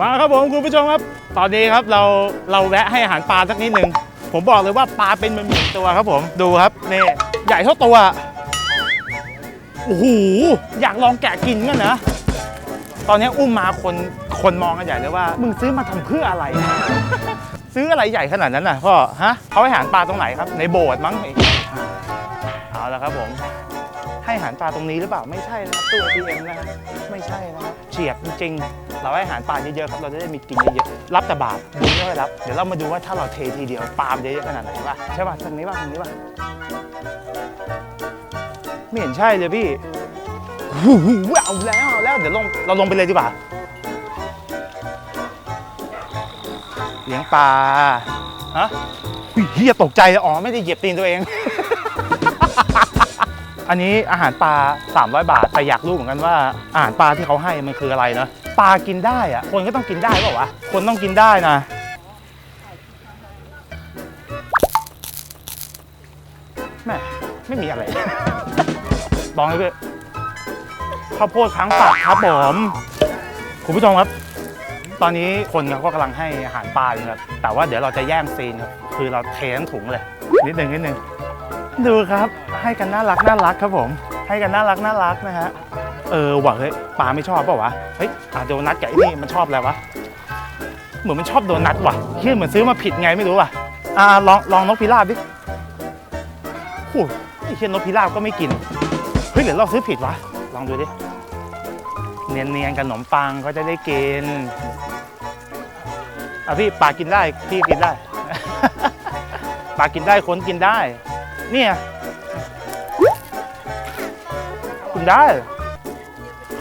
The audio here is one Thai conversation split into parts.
มาครับผมคุณผู้ชมครับ ตอนนี้ครับเราเราแวะให้อาหารปลาสักนิดหนึ่งผมบอกเลยว่าปลาเป็นหมื่นๆตัวครับผมดูครับนี่ใหญ่เท่าตัวโอ้โหอยากลองแกะกินกันนะตอนนี้อุ้มมาคนคนมองกันใหญ่เลยว่า มึงซื้อมาทำเพื่ออะไร ซื้ออะไรใหญ่ขนาดนั้นน่ะพ่อฮะเขาให้อาหารปลาตรงไหนครับ ในโบสถ์มั้งเอาละครับผม ให้อาหารปลาตรงนี้หรือเปล่าไม่ใช่นะครับตู้ ATM นะฮะไม่ใช่นะครับเฉียบจริงๆเราให้อาหารปลาเยอะๆครับเราจะได้มีกินเยอะๆรับแต่บาปบุญไม่ค่อยรับเดี๋ยวเรามาดูว่าถ้าเราเททีเดียวปลามันจะเยอะขนาดไหนป่ะใช่ป่ะตรงนี้ป่ะตรงนี้ป่ะไม่เห็นใช่เลยพี่หูเอาแล้วเอาแล้วเดี๋ยวลงเราลงไปเลยดีกว่าเลี้ยงปลาฮะเฮียตกใจอ๋อไม่ได้เหยียบตีนตัวเอง อันนี้อาหารปลา300 บาท แต่อยากรู้เหมือนกันว่าอาหารปลาที่เขาให้มันคืออะไรเนาะปลากินได้อะคนก็ต้องกินได้เปล่าวะ คนต้องกินได้นะ แม่ไม่มีอะไร ลองเลยพี่ข้าวโพดค้างฝากครับผม คุณผู้ชมครับ ตอนนี้คนเขาก็กำลังให้อาหารปลาอยู่ครับ แต่ว่าเดี๋ยวเราจะแย่งซีนครับ คือเราเททั้งถุงเลย นิดหนึ่งนิดหนึ่ง ดูครับ ให้กันน่ารักน่ารักครับผม ให้กันน่ารักน่ารักนะฮะ เออว่ะเฮ้ยปลาไม่ชอบเปล่าวะ เฮ้ยอะโดนัทกับไอ้นี่มันชอบอะไรวะ เหมือนมันชอบโดนัทว่ะเฮ้ยเหมือนซื้อมาผิดไงไม่รู้ว่ะ อ่าลองลองนกพิราบดิโอ้ยไอ้เฮียนกพิราบก็ไม่กิน เฮ้ยเดี๋ยวเราซื้อผิดวะ ลองดูดิ เนียนๆกับขนมปังก็จะได้กินอะพี่ปลากินได้พี่กินได้ ปลากินได้คนกินได้ เนี่ยกินได้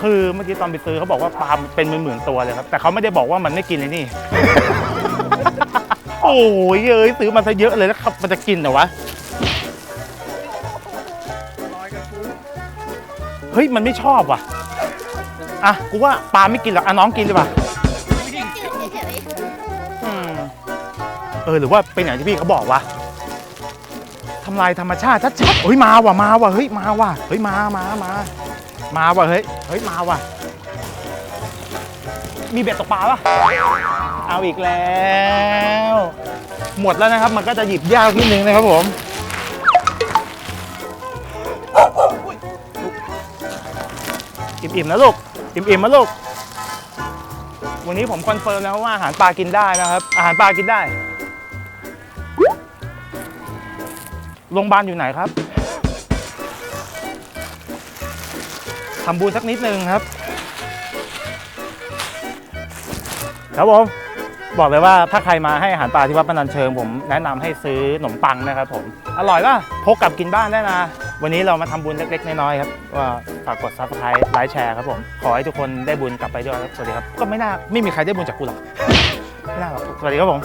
คือเมื่อกี้ตอนไปซื้อเขาบอกว่าปลาเป็นหมื่นๆตัวเลยครับ แต่เขาไม่ได้บอกว่ามันไม่กินเลยนี่ โอ้ยเอ้ยซื้อมาซะเยอะเลยแล้วครับมันจะกินเหรอวะ เฮ้ย มันไม่ชอบว่ะ อะ กูว่าปลาไม่กินหรอกอะน้องกินเลยป่ะอืมเออ หรือว่าเป็นอย่างที่พี่เขาบอกวะ ทำลายธรรมชาติชัดๆเฮ้ยมาว่ะมาว่ะเฮ้ยมาว่ะเฮ้ยมามามามาว่ะเฮ้ยเฮ้ยมาว่ะ มีเบ็ดตกปลาปะเอาอีกแล้ว หมดแล้วนะครับมันก็จะหยิบยากนิดนึงนะครับผมอิ่มๆนะลูกอิ่มๆนะลูกวันนี้ผมคอนเฟิร์มแล้วว่าอาหารปลากินได้นะครับ อาหารปลากินได้ โรงพยาบาลอยู่ไหนครับทำบุญสักนิดนึงครับ ครับผมบอกเลยว่าถ้าใครมาให้อาหารปลาที่วัดปนันเชิง ผมแนะนำให้ซื้อขนมปังนะครับผม อร่อยป่ะพกกลับกินบ้านได้นะ วันนี้เรามาทำบุญเล็กๆ น้อยๆครับว่าฝากกดซับสไครต์ไลค์แชร์ครับผม ขอให้ทุกคนได้บุญกลับไปด้วยครับ สวัสดีครับ ก็ไม่น่าไม่มีใครได้บุญจากกูหรอก ไม่น่าหรอก สวัสดีครับผม